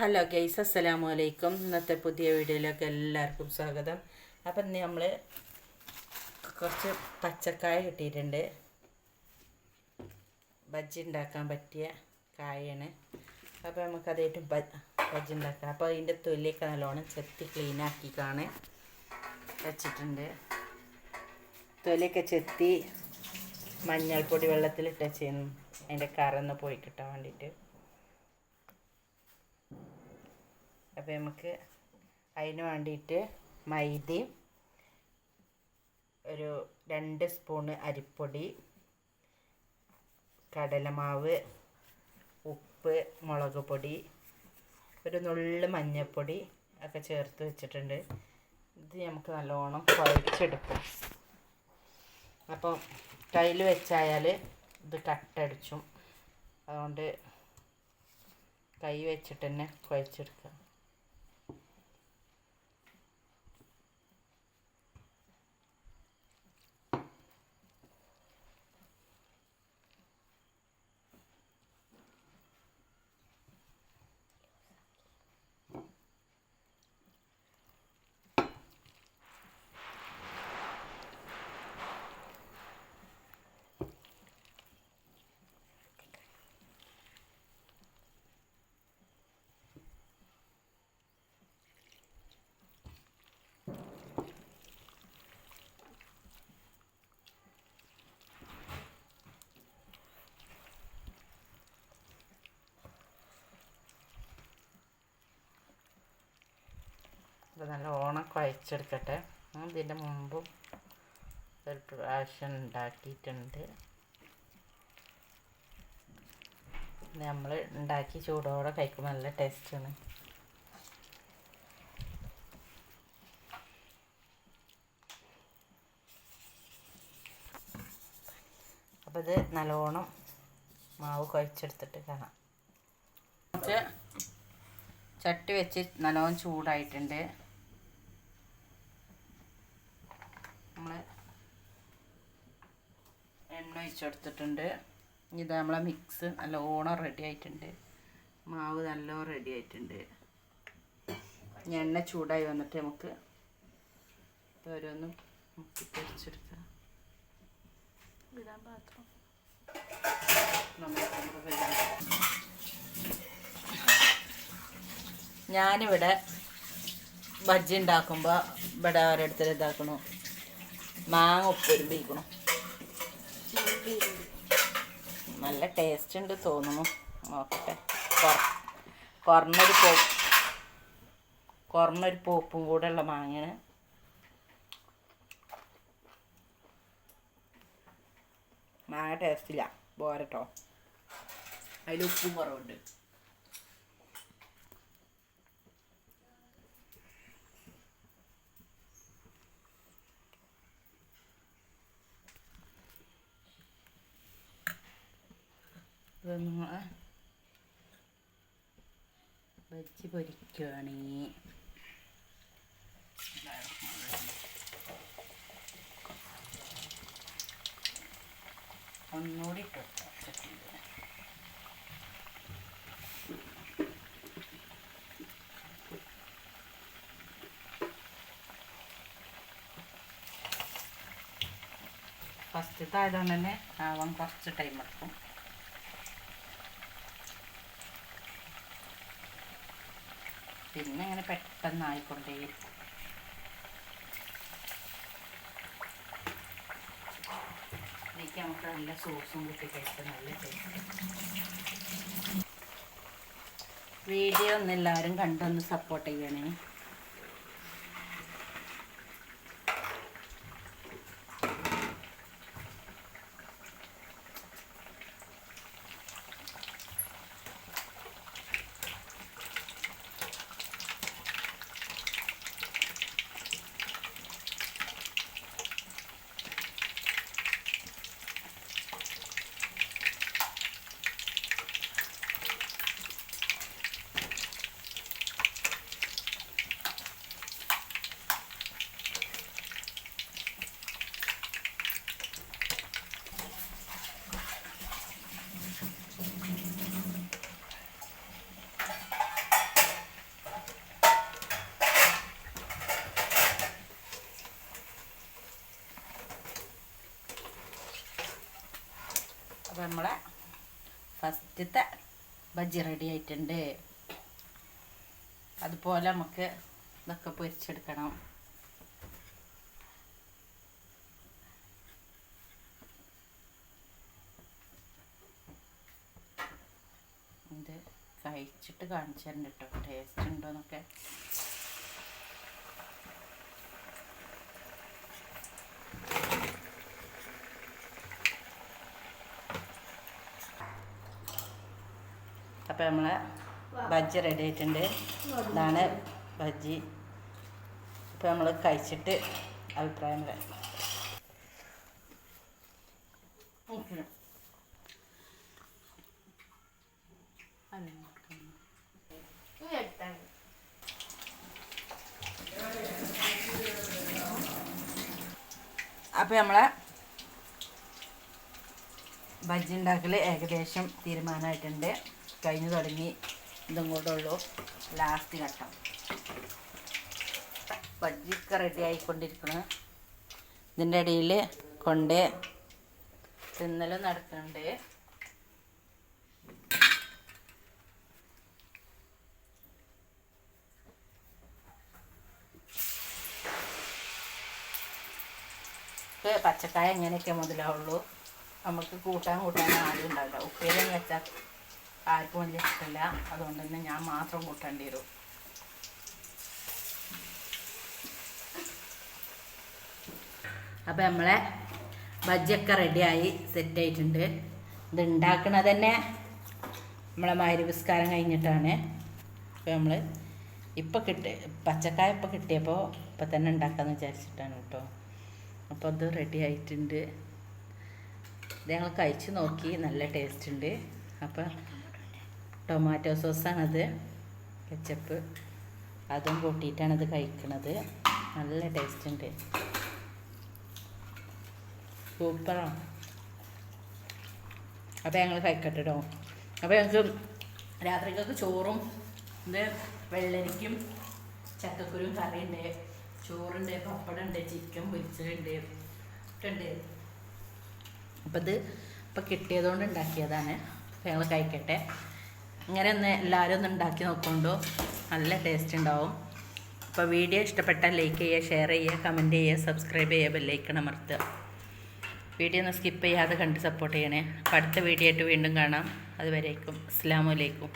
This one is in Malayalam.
ഹലോ ഗൈസ് അസ്സലാമു അലൈക്കും ഇന്നത്തെ പുതിയ വീഡിയോയിലേക്ക് എല്ലാവർക്കും സ്വാഗതം. അപ്പം ഇന്ന് നമ്മൾ കുറച്ച് പച്ചക്കായ കിട്ടിയിട്ടുണ്ട്. ബജ്ജി ഉണ്ടാക്കാൻ പറ്റിയ കായാണ്. അപ്പോൾ നമുക്കതായിട്ട് ബജ്ജി ഉണ്ടാക്കാം അപ്പോൾ അതിന്റെ തൊലിയൊക്കെ നല്ലോണം ചെത്തി ക്ലീനാക്കി കാണെ വെച്ചിട്ടുണ്ട്. തൊലിയൊക്കെ ചെത്തി മഞ്ഞൾപ്പൊടി വെള്ളത്തിലിട്ട് ചെയ്യുന്നു അതിന്റെ കറന്ന് പോയി കിട്ടാൻ വേണ്ടിയിട്ട്. അപ്പോൾ നമുക്ക് അതിന് വേണ്ടിയിട്ട് മൈദയും ഒരു രണ്ട് സ്പൂണ് അരിപ്പൊടി കടലമാവ് ഉപ്പ് മുളക് പൊടി ഒരു നുള്ളു മഞ്ഞൾപ്പൊടി ഒക്കെ ചേർത്ത് വെച്ചിട്ടുണ്ട്. ഇത് നമുക്ക് നല്ലോണം കുഴച്ചെടുക്കും. അപ്പോൾ കയ്യിൽ വെച്ചായാൽ ഇത് കട്ടടിച്ചും. അതുകൊണ്ട് കൈ വെച്ചിട്ട് തന്നെ കുഴച്ചെടുക്കുക ഇത് നല്ല ഓണം കുഴച്ചെടുക്കട്ടെ ഇതിന്റെ മുമ്പും ഒരു പ്രാവശ്യം ഉണ്ടാക്കിയിട്ടുണ്ട്. നമ്മൾ ഉണ്ടാക്കി ചൂടോടെ കഴിക്കുമ്പോൾ നല്ല ടേസ്റ്റാണ് അപ്പോൾ ഇത് നല്ലോണം മാവ് കുഴച്ചെടുത്തിട്ട് കാണാം. ചട്ടി വെച്ച് നല്ലോണം ചൂടായിട്ടുണ്ട്. നമ്മൾ എണ്ണ ഒഴിച്ചെടുത്തിട്ടുണ്ട്. ഇത് നമ്മളെ മിക്സ് നല്ലോണം റെഡി ആയിട്ടുണ്ട്. മാവ് നല്ലോണം റെഡി ആയിട്ടുണ്ട്. എണ്ണ ചൂടായി വന്നിട്ട് നമുക്ക് ഓരോന്നും മുക്കി പൊരിച്ചെടുക്കാം. ഇടാൻ ഞാനിവിടെ ബജ്ജി ഉണ്ടാക്കുമ്പോൾ ഇവിടെ ഓരോരുത്തർ ഇതാക്കണു? മാങ്ങ ഉപ്പൊരുമ്പിക്കണം നല്ല ടേസ്റ്റ് ഉണ്ട് തോന്നുന്നു. നോക്കട്ടെ. കുറഞ്ഞൊരു പോ കുറഞ്ഞൊരു പോപ്പും കൂടെ ഉള്ള മാങ്ങയാണ്. മാങ്ങ ടേസ്റ്റില്ല പോരട്ടോ. അതിൽ ഉപ്പും കുറവുണ്ട്. നമ്മൾ ബജ്ജി പൊരിക്കുകയാണ് ഒന്നുകൂടി ഇട്ടു ഫസ്റ്റത്തെ ആയതുകൊണ്ട് തന്നെ ആവാൻ കുറച്ച് ടൈം എടുക്കും. പിന്നെ അങ്ങനെ പെട്ടെന്ന് ആയിക്കൊണ്ടേയിരിക്കും നമുക്ക് നല്ല സോസും കൂട്ടി കഴിക്കാൻ നല്ല വീഡിയോ ഒന്ന് എല്ലാവരും കണ്ടൊന്ന് സപ്പോർട്ട് ചെയ്യണേ. അപ്പോൾ നമ്മളെ ഫസ്റ്റത്തെ ബജ്ജി റെഡി ആയിട്ടുണ്ട്. അതുപോലെ നമുക്ക് ഇതൊക്കെ പൊരിച്ചെടുക്കണം. ഇത് കഴിച്ചിട്ട് കാണിച്ചു തരണ്ട കേട്ടോ ടേസ്റ്റ് ഉണ്ടോന്നൊക്കെ അപ്പോൾ നമ്മളെ ബജ്ജി റെഡി ആയിട്ടുണ്ട്. ഇതാണ് ബജ്ജി. ഇപ്പം നമ്മൾ കഴിച്ചിട്ട് അഭിപ്രായം പറയാം. അപ്പം അപ്പോൾ നമ്മളെ ബജ്ജി ഉണ്ടാക്കൽ ഏകദേശം തീരുമാനമായിട്ടുണ്ട്. കഴിഞ്ഞു തുടങ്ങി ഇതും കൂടെ ഉള്ളൂ. ലാസ്റ്റ് ഘട്ടം. ബജ്ജിയൊക്കെ റെഡി ആയിക്കൊണ്ടിരിക്കണം. ഇതിന്റെ ഇടയിൽ കൊണ്ട് തിന്നലും നടക്കുന്നുണ്ട് പച്ചക്കായ എങ്ങനെയൊക്കെ മുതലാവുള്ളൂ? നമുക്ക് കൂട്ടാൻ കൂട്ടാൻ ആരും ഉണ്ടാവില്ല ഉപ്പേരി വെച്ചാൽ ആർക്കും വലിയ ഇഷ്ടമില്ല അതുകൊണ്ട് തന്നെ ഞാൻ മാത്രം കൂട്ടേണ്ടി വരും. അപ്പം നമ്മളെ ബജ്ജിയൊക്കെ റെഡിയായി സെറ്റായിട്ടുണ്ട് ഇത് ഉണ്ടാക്കണത് തന്നെ നമ്മളെ മാരിപുസ്കാരം കഴിഞ്ഞിട്ടാണ്. അപ്പോൾ നമ്മൾ ഇപ്പം കിട്ടി പച്ചക്കായ ഇപ്പം കിട്ടിയപ്പോൾ ഇപ്പം തന്നെ ഉണ്ടാക്കാമെന്ന് വിചാരിച്ചിട്ടാണ് കേട്ടോ. അപ്പോൾ അത് റെഡി ആയിട്ടുണ്ട്. ഇത് ഞങ്ങൾ കഴിച്ച് നോക്കി നല്ല ടേസ്റ്റ് ഉണ്ട്. അപ്പോൾ ടൊമാറ്റോ സോസാണത് കെച്ചപ്പ്. അതും കൂട്ടിയിട്ടാണ് അത് കഴിക്കണത്. നല്ല ടേസ്റ്റ് ഉണ്ട് സൂപ്പറാണ് അപ്പോൾ ഞങ്ങൾ കഴിക്കട്ടെ കേട്ടോ അപ്പോൾ ഞങ്ങൾക്ക് രാത്രിക്കൊക്കെ ചോറും ഇത് വെള്ളരിക്കും ചക്കക്കുരും കറിയുണ്ട്. ചോറുണ്ട് പപ്പടമുണ്ട് ചിക്കൻ പൊരിച്ചതുണ്ട്. ഇട്ടുണ്ട് അപ്പം ഇത് ഇപ്പം കിട്ടിയതുകൊണ്ട് ഉണ്ടാക്കിയതാണ്. ഞങ്ങൾ കഴിക്കട്ടെ. ഇങ്ങനെ ഒന്ന് എല്ലാവരും ഒന്ന് ഉണ്ടാക്കി നോക്കുമ്പോൾ നല്ല ടേസ്റ്റ് ഉണ്ടാവും. അപ്പോൾ വീഡിയോ ഇഷ്ടപ്പെട്ടാൽ ലൈക്ക് ചെയ്യുക ഷെയർ ചെയ്യുക കമന്റ് ചെയ്യുക സബ്സ്ക്രൈബ് ചെയ്യുക ബെല്ലൈക്കൺ അമർത്തുക. വീഡിയോ ഒന്ന് സ്കിപ്പ് ചെയ്യാതെ കണ്ട് സപ്പോർട്ട് ചെയ്യണേ. അപ്പോൾ അടുത്ത വീഡിയോ ആയിട്ട് വീണ്ടും കാണാം. അതുവരേക്കും. അസ്സാം വലൈക്കും